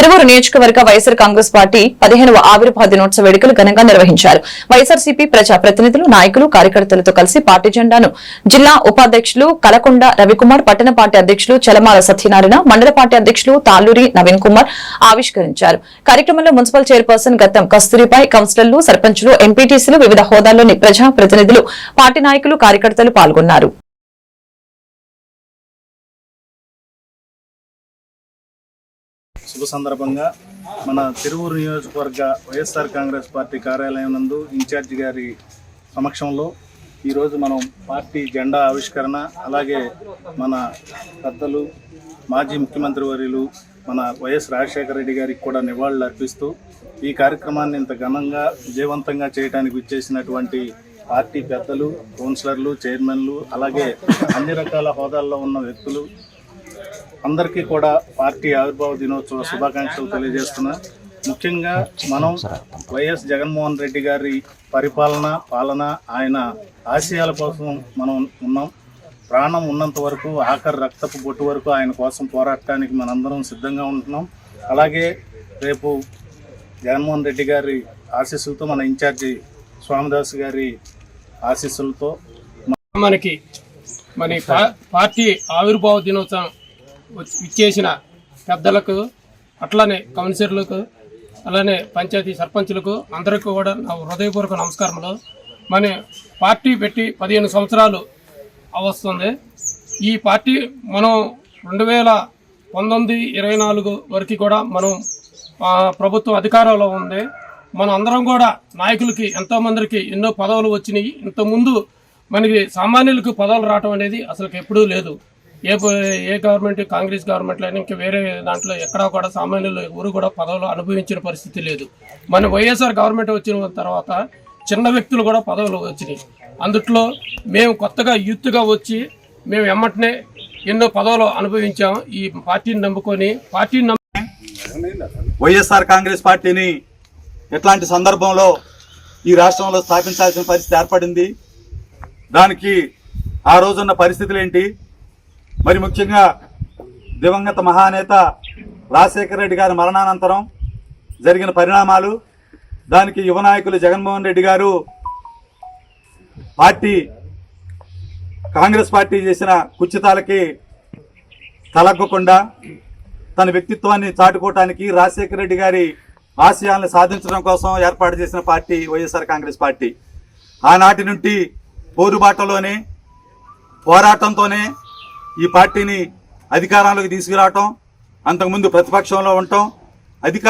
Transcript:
తిరువూరు నియోజకవర్గ వైఎస్సార్ కాంగ్రెస్ పార్టీ పదిహేనవ ఆవిర్భావ దినోత్సవ వేడుకలు ఘనంగా నిర్వహించారు. వైఎస్సార్సీపీ ప్రజా ప్రతినిధులు నాయకులు కార్యకర్తలతో కలిసి పార్టీ జెండాను జిల్లా ఉపాధ్యక్షులు కలకొండ రవికుమార్ పట్టణ పార్టీ అధ్యక్షులు చలమాల సత్యనారాయణ మండల పార్టీ అధ్యక్షులు తాళ్ళూరి నవీన్ కుమార్ ఆవిష్కరించారు. కార్యక్రమంలో మున్సిపల్ చైర్పర్సన్ గతం కస్తూరిపై కౌన్సిలర్లు సర్పంచులు ఎంపీటీసీలు వివిధ హోదాల్లోని ప్రజా ప్రతినిధులు పార్టీ నాయకులు కార్యకర్తలు పాల్గొన్నారు. శుభ సందర్భంగా మన తిరువురు నియోజకవర్గ వైఎస్ఆర్ కాంగ్రెస్ పార్టీ కార్యాలయం నందు ఇన్ఛార్జి గారి సమక్షంలో ఈరోజు మనం పార్టీ జెండా ఆవిష్కరణ అలాగే మన పెద్దలు మాజీ ముఖ్యమంత్రి వర్యులు మన వైఎస్ రాజశేఖర రెడ్డి గారికి కూడా నివాళులు అర్పిస్తూ ఈ కార్యక్రమాన్ని ఇంత ఘనంగా విజయవంతంగా చేయడానికి విచ్చేసినటువంటి పార్టీ పెద్దలు కౌన్సిలర్లు చైర్మన్లు అలాగే అన్ని రకాల హోదాల్లో ఉన్న వ్యక్తులు అందరికీ కూడా పార్టీ ఆవిర్భావ దినోత్సవ శుభాకాంక్షలు తెలియజేస్తున్నా. ముఖ్యంగా మనం వైఎస్ జగన్మోహన్ రెడ్డి గారి పరిపాలన పాలన ఆయన ఆశయాల కోసం మనం ఉన్నాం. ప్రాణం ఉన్నంత వరకు ఆఖరి రక్తపు బొట్టు వరకు ఆయన కోసం పోరాడటానికి మనందరం సిద్ధంగా ఉంటున్నాం. అలాగే రేపు జగన్మోహన్ రెడ్డి గారి ఆశీస్సులతో మన ఇన్ఛార్జి స్వామిదాస్ గారి ఆశీస్సులతో మనకి మన పా- పార్టీ ఆవిర్భావ దినోత్సవం ఇచ్చేసిన పెద్దలకు అట్లానే కౌన్సిలర్లకు అలానే పంచాయతీ సర్పంచులకు అందరికీ కూడా నా హృదయపూర్వక నమస్కారములు. మన పార్టీ పెట్టి పదిహేను సంవత్సరాలు అవస్తుంది ఈ పార్టీ మనం రెండు వేల పంతొమ్మిది ఇరవై నాలుగు వరకు కూడా మనం ప్రభుత్వం అధికారంలో ఉంది. మనం అందరం కూడా నాయకులకి ఎంతో మందికి ఎన్నో పదవులు వచ్చినాయి. ఇంతకుముందు మనకి సామాన్యులకు పదవులు రావటం అనేది అసలు ఎప్పుడూ లేదు. ఏ ప- ఏ గవర్నమెంట్ కాంగ్రెస్ గవర్నమెంట్ అయినా ఇంకా వేరే దాంట్లో ఎక్కడా కూడా సామాన్యులు ఎవరు కూడా పదవులు అనుభవించిన పరిస్థితి లేదు. మన వైఎస్ఆర్ గవర్నమెంట్ వచ్చిన తర్వాత చిన్న వ్యక్తులు కూడా పదవులు వచ్చినాయి. అందుట్లో మేము కొత్తగా యూత్గా వచ్చి మేము ఎమ్మటనే ఎన్నో పదవులు అనుభవించాం. ఈ పార్టీని నమ్ముకొని పార్టీని నమ్ము వైఎస్ఆర్ కాంగ్రెస్ పార్టీని ఎట్లాంటి సందర్భంలో ఈ రాష్ట్రంలో స్థాపించాల్సిన పరిస్థితి ఏర్పడింది? దానికి ఆ రోజున్న పరిస్థితులు ఏంటి? మరి ముఖ్యంగా దివంగత మహానేత రాజశేఖర రెడ్డి గారి మరణానంతరం జరిగిన పరిణామాలు దానికి యువ నాయకులు జగన్మోహన్ రెడ్డి గారు పార్టీ కాంగ్రెస్ పార్టీ చేసిన కుచితాలకి తలగ్గకుండా తన వ్యక్తిత్వాన్ని చాటుకోవటానికి రాజశేఖర రెడ్డి గారి ఆశయాలను సాధించడం కోసం ఏర్పాటు చేసిన పార్టీ వైఎస్ఆర్ కాంగ్రెస్ పార్టీ. ఆనాటి నుండి పోరుబాటలోనే పోరాటంతోనే ఈ పార్టీని అధికారంలోకి తీసుకురావటం అంతకుముందు ప్రతిపక్షంలో ఉండటం అధికార